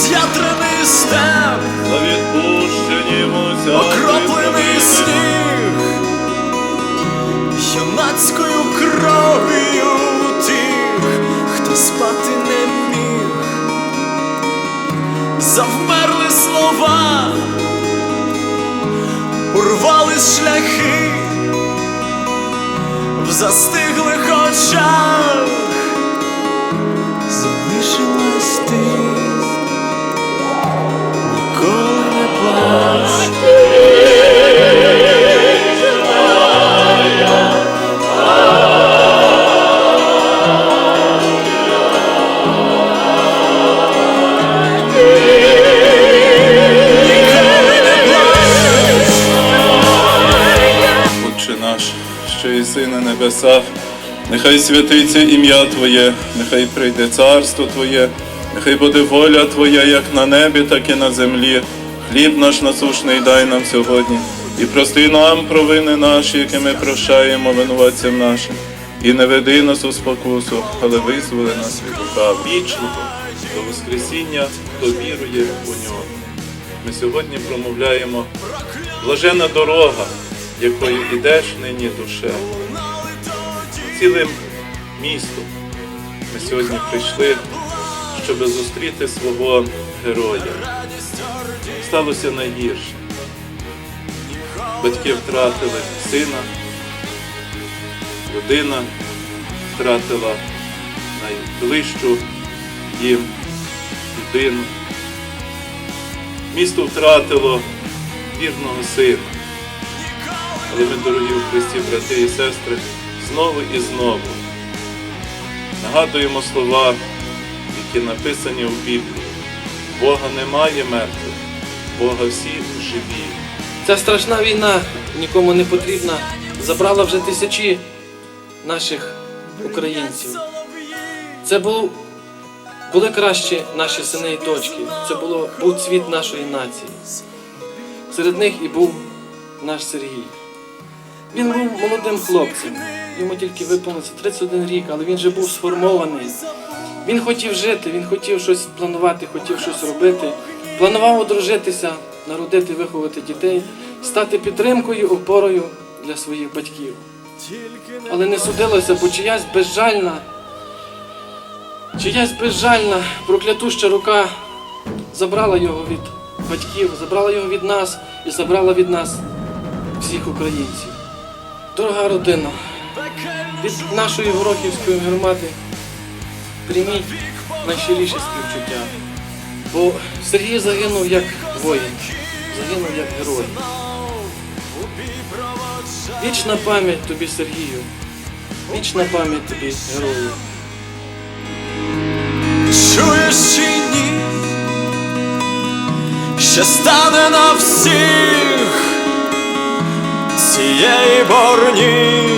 крізь ятряний степ, окроплений сніг, юнацькою кров'ю тих, хто спати не міг, завмерли слова, урвали шляхи в застиглих очах. Залишилась ти єси на небесах, нехай святиться ім'я Твоє, нехай прийде царство Твоє, нехай буде воля Твоя як на небі, так і на землі. Хліб наш насушний дай нам сьогодні, і прости нам провини наші, які ми прощаємо винуватцям нашим. І не веди нас у спокусу, але визволи нас від лука вічного до Воскресіння, хто вірує у нього. Ми сьогодні промовляємо блажена дорога, якою ідеш нині душе. Цілим містом ми сьогодні прийшли, щоб зустріти свого героя. Сталося найгірше. Батьки втратили сина, родина втратила найближчу їм людину. Місто втратило вірного сина. Але дорогі у Христі, брати і сестри, знову і знову нагадуємо слова, які написані в Біблії. Бога немає мертвих, Бога всі живі. Ця страшна війна нікому не потрібна. Забрала вже тисячі наших українців. Це був, були кращі наші сини і дочки. Це було, був цвіт нашої нації. Серед них і був наш Сергій. Він був молодим хлопцем. Йому тільки виповнилося 31 рік, але він вже був сформований. Він хотів жити, він хотів щось планувати, хотів щось робити. Планував одружитися, народити, виховати дітей, стати підтримкою, опорою для своїх батьків. Але не судилося, бо чиясь безжальна, чиясь безжальна, проклятуща рука забрала його від батьків, забрала його від нас і забрала від нас всіх українців. Дорога родина, від нашої Горохівської громади прийміть найщиріші співчуття. Бо Сергій загинув як воїн, загинув як герой. Вічна пам'ять тобі, Сергію. Вічна пам'ять тобі, герою. Чуєш чи ні, що стане на всіх цієї борні.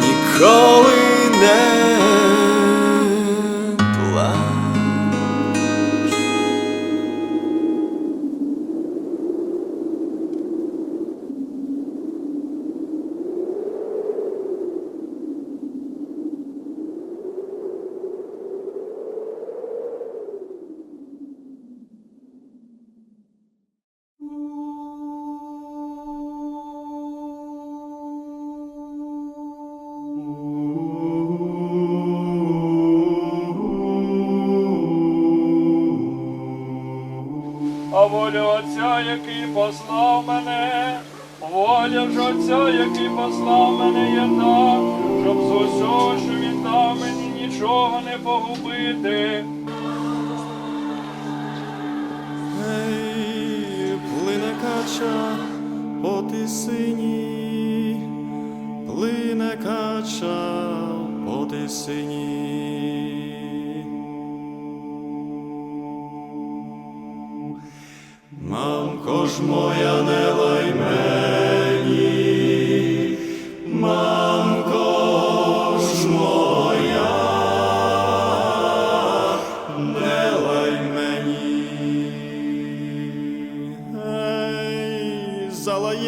Ніколи не воля ж Отця, який послав мене, є та, щоб з усього, що він дав мені, нічого не погубити. Ей, плине кача по тисині, плине кача по тисині. Мамко ж моя не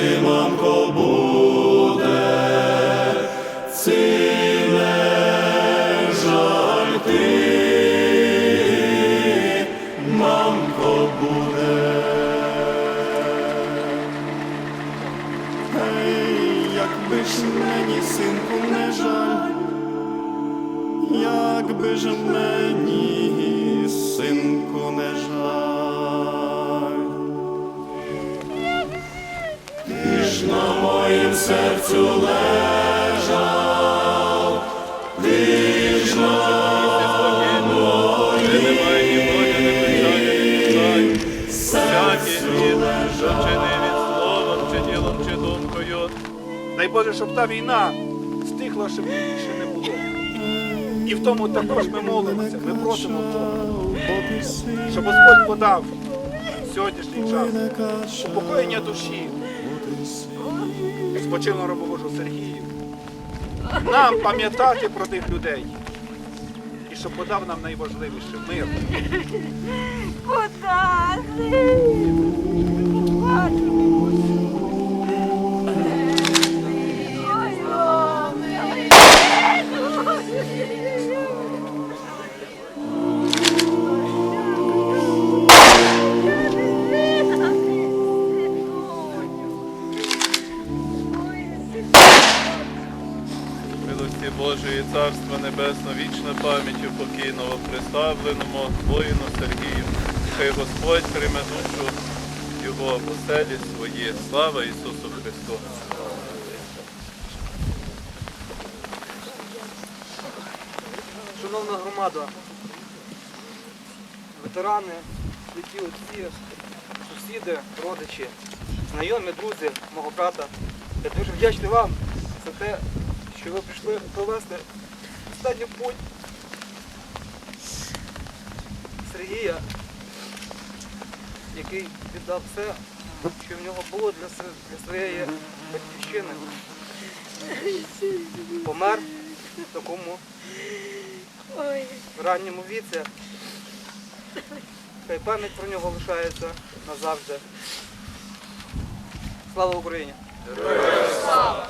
Ти, мамко, буде, ці не жаль ти, мамко, буде. Ей, якби ж мені, синку, не жаль, якби ж мені, синку, не жаль. Ж на моїм серцю лежав, ти ж на печалі, ні знань. Що вчинив від словом, чи ділом, чи думкою. Дай Боже, щоб та війна стихла, щоб більше не було. І в тому також ми молимося, ми просимо Бога, щоб Господь подав сьогоднішній час упокоєння душі спочинного рабу Божого Сергію. Нам пам'ятати про тих людей. І щоб подав нам найважливіше мир. Куда ти? Божої, Царства Небесного, вічна пам'ять у покійного представленому воїну Сергію. Хай Господь прийме душу його в оселі свої. Слава Ісусу Христу! Шановна громада, ветерани, святі отці, сусіди, родичі, знайомі, друзі мого брата. Я дуже вдячний вам за те, що ви прийшли провести путь Сергія, який віддав все, що в нього було для, для своєї батьківщини. Помер в такому Ой. ранньому віці. Хай пам'ять про нього лишається назавжди. Слава Україні! Героям слава!